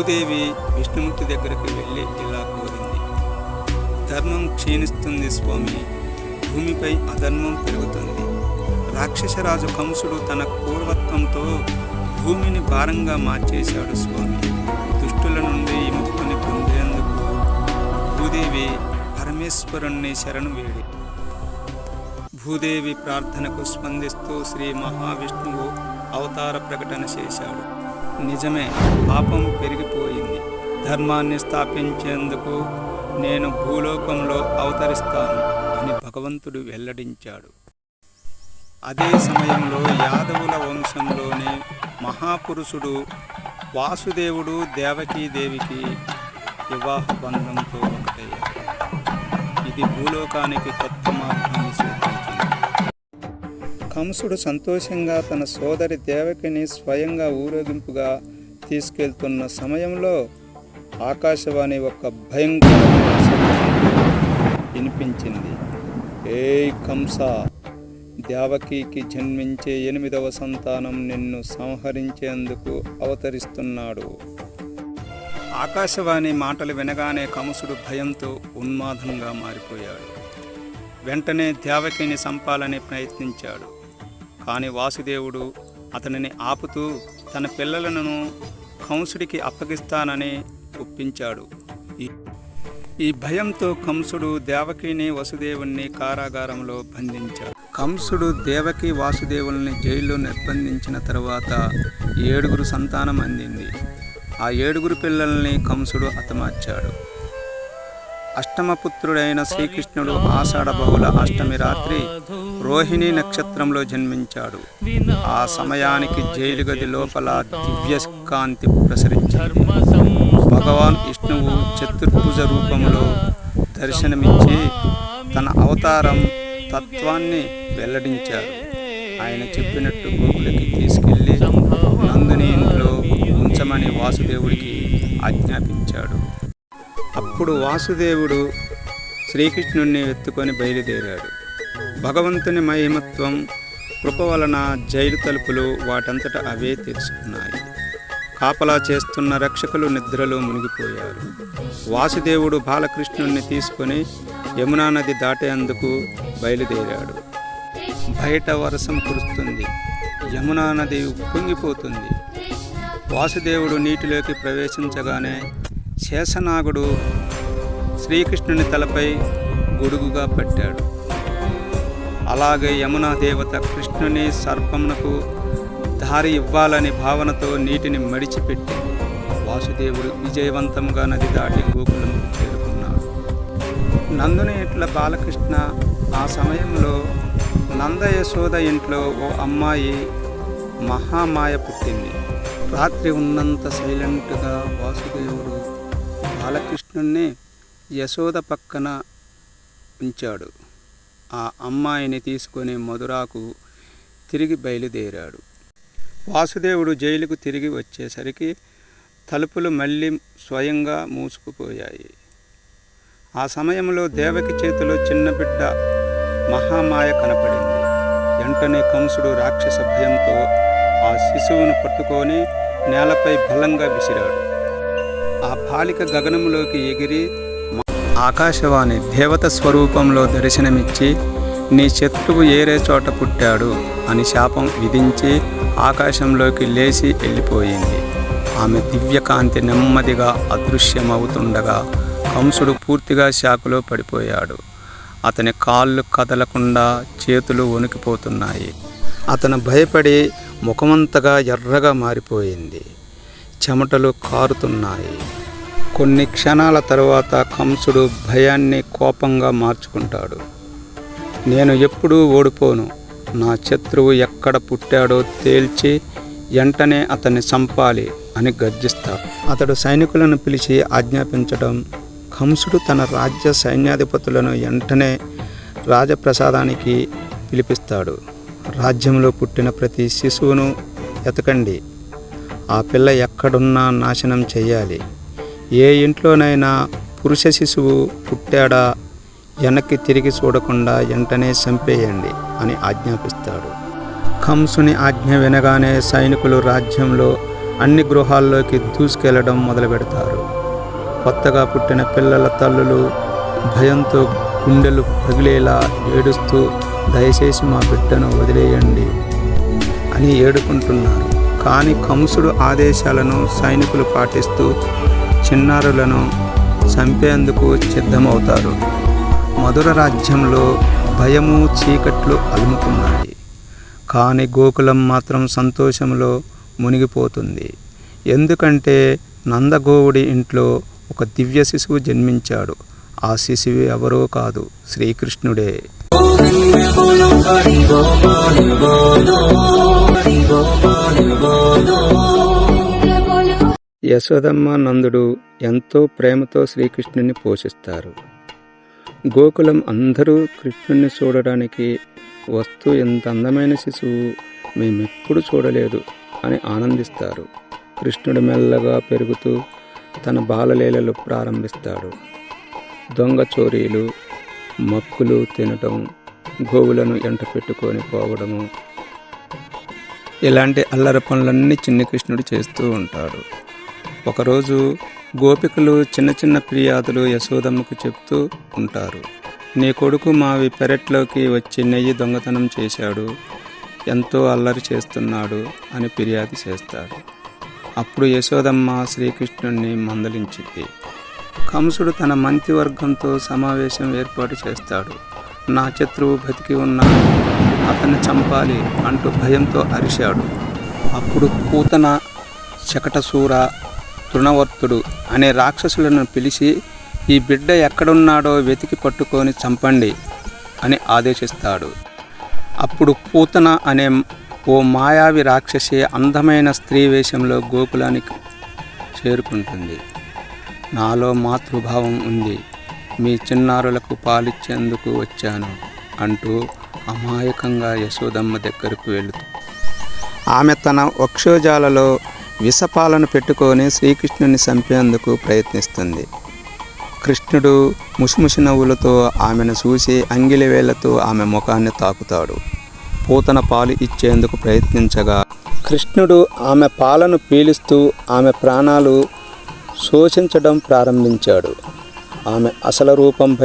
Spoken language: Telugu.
భూదేవి విష్ణుమూర్తి దగ్గరికి వెళ్ళి ఇలా కోరింది. ధర్మం క్షీణిస్తుంది స్వామి. భూమిపై అధర్మం పెరుగుతుంది. రాక్షసరాజు కంసుడు తన పూర్వత్వంతో భూమిని భారంగా మార్చేశాడు స్వామి. దుష్టుల నుండి ముక్తిని పొందేందుకు భూదేవి పరమేశ్వరుణ్ణి శరణు వేడి. భూదేవి ప్రార్థనకు స్పందిస్తూ శ్రీ మహావిష్ణువు అవతార ప్రకటన చేశాడు. నిజమే పాపం పెరిగిపోయింది. ధర్మాన్ని స్థాపించేందుకు నేను భూలోకంలో అవతరిస్తాను అని భగవంతుడు వెల్లడించాడు. అదే సమయంలో యాదవుల వంశంలోని మహాపురుషుడు వాసుదేవుడు దేవకీదేవికి వివాహ బంధంతో ఒకటయ్యారు ఇది భూలోకానికి కొత్త మార్గాన్ని కంసుడు సంతోషంగా తన సోదరి దేవకిని స్వయంగా ఊరేగింపుగా తీసుకెళ్తున్న సమయంలో ఆకాశవాణి ఒక భయంకరమైన వినిపించింది. ఏ కంస దేవకికి జన్మించే ఎనిమిదవ సంతానం నిన్ను సంహరించేందుకు అవతరిస్తున్నాడు. ఆకాశవాణి మాటలు వినగానే కంసుడు భయంతో ఉన్మాదంగా మారిపోయాడు. వెంటనే దేవకిని చంపాలని ప్రయత్నించాడు. కానీ వాసుదేవుడు అతనిని ఆపుతూ తన పిల్లలను కంసుడికి అప్పగిస్తానని ఒప్పించాడు. ఈ- ఈ భయంతో కంసుడు దేవకిని వసుదేవుణ్ణి కారాగారంలో బంధించాడు. కంసుడు దేవకి వాసుదేవుల్ని జైల్లో నిర్బంధించిన తర్వాత ఏడుగురు సంతానం అందింది. ఆ ఏడుగురు పిల్లల్ని కంసుడు హతమార్చాడు. అష్టమపుత్రుడైన శ్రీకృష్ణుడు ఆషాఢ బహుళ అష్టమి రాత్రి రోహిణి నక్షత్రంలో జన్మించాడు. ఆ సమయానికి జైలు గది లోపల దివ్యకాంతి ప్రసరించింది. భగవాన్ విష్ణువు చతుర్భుజ రూపంలో దర్శనమిచ్చి తన అవతారం తత్వాన్ని వెల్లడించారు ఆయన చెప్పినట్టు గోకులకి తీసుకెళ్ళి నందుని ఇంట్లో ఉంచమని వాసుదేవుడికి ఆజ్ఞాపించాడు. అప్పుడు వాసుదేవుడు శ్రీకృష్ణుణ్ణి ఎత్తుకొని బయలుదేరాడు. భగవంతుని మహిమత్వం కృప వలన జైలు తలుపులు వాటంతట అవే తెరుచుకున్నాయి. కాపలా చేస్తున్న రక్షకులు నిద్రలో మునిగిపోయారు. వాసుదేవుడు బాలకృష్ణుణ్ణి తీసుకొని యమునా నది దాటేందుకు బయలుదేరాడు. బయట వర్షం కురుస్తుంది. యమునా నది ఉప్పొంగిపోతుంది. వాసుదేవుడు నీటిలోకి ప్రవేశించగానే శేషనాగుడు శ్రీకృష్ణుని తలపై గొడుగుగా పట్టాడు. అలాగే యమునా దేవత కృష్ణుని సర్పమునకు దారి ఇవ్వాలని భావనతో నీటిని మడిచిపెట్టి వాసుదేవుడు విజయవంతంగా నది దాటి గోకులం చేరుకున్నాడు. నందుని ఇట్ల బాలకృష్ణ ఆ సమయంలో నంద యశోద ఇంట్లో ఓ అమ్మాయి మహామాయ పుట్టింది. రాత్రి ఉన్నంత సైలెంట్గా వాసుదేవుడు బాలకృష్ణుణ్ణి యశోద పక్కన ఉంచాడు. ఆ అమ్మాయిని తీసుకొని మధురాకు తిరిగి బయలుదేరాడు. వాసుదేవుడు జైలుకు తిరిగి వచ్చేసరికి తలుపులు మళ్ళీ స్వయంగా మూసుకుపోయాయి. ఆ సమయంలో దేవకి చేతిలో చిన్న బిడ్డ మహామాయ కనపడింది. వెంటనే కంసుడు రాక్షస భయంతో ఆ శిశువును పట్టుకొని నేలపై బలంగా విసిరాడు. ఆ బాలిక గగనంలోకి ఎగిరి ఆకాశవాణి దేవత స్వరూపంలో దర్శనమిచ్చి నీ శత్రువు ఏరే చోట పుట్టాడు అని శాపం విధించి ఆకాశంలోకి లేచి వెళ్ళిపోయింది. ఆమె దివ్యకాంతి నెమ్మదిగా అదృశ్యమవుతుండగా కంసుడు పూర్తిగా శాకులో పడిపోయాడు. అతని కాళ్ళు కదలకుండా చేతులు వణికిపోతున్నాయి. అతను భయపడి ముఖమంతగా ఎర్రగా మారిపోయింది. చెమటలు కారుతున్నాయి. కొన్ని క్షణాల తర్వాత కంసుడు భయాన్ని కోపంగా మార్చుకుంటాడు. నేను ఎప్పుడూ ఓడిపోను. నా శత్రువు ఎక్కడ పుట్టాడో తేల్చి వెంటనే అతన్ని చంపాలి అని గర్జిస్తాడు అతడు సైనికులను పిలిచి ఆజ్ఞాపించడం కంసుడు తన రాజ్య సైన్యాధిపతులను వెంటనే రాజప్రసాదానికి పిలిపిస్తాడు. రాజ్యంలో పుట్టిన ప్రతి శిశువును ఎతకండి ఆ పిల్ల ఎక్కడున్నా నాశనం చేయాలి. ఏ ఇంట్లోనైనా పురుష శిశువు పుట్టాడా? వెనక్కి తిరిగి చూడకుండా వెంటనే చంపేయండి అని ఆజ్ఞాపిస్తాడు. కంసుని ఆజ్ఞ వినగానే సైనికులు రాజ్యంలో అన్ని గృహాల్లోకి దూసుకెళ్ళడం మొదలు పెడతారు కొత్తగా పుట్టిన పిల్లల తల్లులు భయంతో గుండెలు పగిలేలా ఏడుస్తూ దయచేసి మా బిడ్డను వదిలేయండి అని ఏడుకుంటున్నారు. కానీ కంసుడు ఆదేశాలను సైనికులు పాటిస్తూ చిన్నారులను చంపేందుకు సిద్ధమవుతారు మధుర రాజ్యంలో భయము చీకట్లు అలుముకున్నాయి కానీ గోకులం మాత్రం సంతోషంలో మునిగిపోతుంది ఎందుకంటే నందగోవుడి ఇంట్లో ఒక దివ్య శిశువు జన్మించాడు ఆ శిశువు ఎవరో కాదు శ్రీకృష్ణుడే యశోదమ్మ నందుడు ఎంతో ప్రేమతో శ్రీకృష్ణుని పోషిస్తారు. గోకులం అందరూ కృష్ణుని చూడడానికి వస్తూ ఎంత అందమైన శిశువు మేమెప్పుడు చూడలేదు అని ఆనందిస్తారు. కృష్ణుడు మెల్లగా పెరుగుతూ తన బాలలీలలు ప్రారంభిస్తాడు. దొంగ చోరీలు మక్కులు తినటం గోవులను ఎంట పెట్టుకొని పోవడము ఇలాంటి అల్లరి పనులన్నీ చిన్ని కృష్ణుడు చేస్తూ ఉంటాడు. ఒకరోజు గోపికలు చిన్న చిన్న ఫిర్యాదులు యశోదమ్మకు చెప్తూ ఉంటారు. నీ కొడుకు మావి పెరట్లోకి వచ్చి నెయ్యి దొంగతనం చేశాడు ఎంతో అల్లరి చేస్తున్నాడు అని ఫిర్యాదు చేస్తాడు. అప్పుడు యశోదమ్మ శ్రీకృష్ణుణ్ణి మందలించింది. కంసుడు తన మంత్రివర్గంతో సమావేశం ఏర్పాటు చేస్తాడు. నా శత్రువు బతికి ఉన్న అతన్ని చంపాలి అంటూ భయంతో అరిశాడు. అప్పుడు పూతన శకటసూర తృణవర్తుడు అనే రాక్షసులను పిలిచి ఈ బిడ్డ ఎక్కడున్నాడో వెతికి పట్టుకొని చంపండి అని ఆదేశిస్తాడు. అప్పుడు పూతన అనే ఓ మాయావి రాక్షసి అందమైన స్త్రీ వేషంలో గోకులానికి చేరుకుంటుంది. నాలో మాతృభావం ఉంది. మీ చిన్నారులకు పాలిచ్చేందుకు వచ్చాను అంటూ అమాయకంగా యశోదమ్మ దగ్గరకు వెళుతుంది ఆమె తన వక్షోజాలలో విషపాలను పెట్టుకొని శ్రీకృష్ణుని చంపేందుకు ప్రయత్నిస్తుంది. కృష్ణుడు ముసిముసి నవ్వులతో ఆమెను చూసి అంగిలివేళ్ళతో ఆమె ముఖాన్ని తాకుతాడు. పూతన పాలు ఇచ్చేందుకు ప్రయత్నించగా కృష్ణుడు ఆమె పాలను పీలుస్తూ ఆమె ప్రాణాలు శోషించడం ప్రారంభించాడు. ఆమె అసలు రూపంపై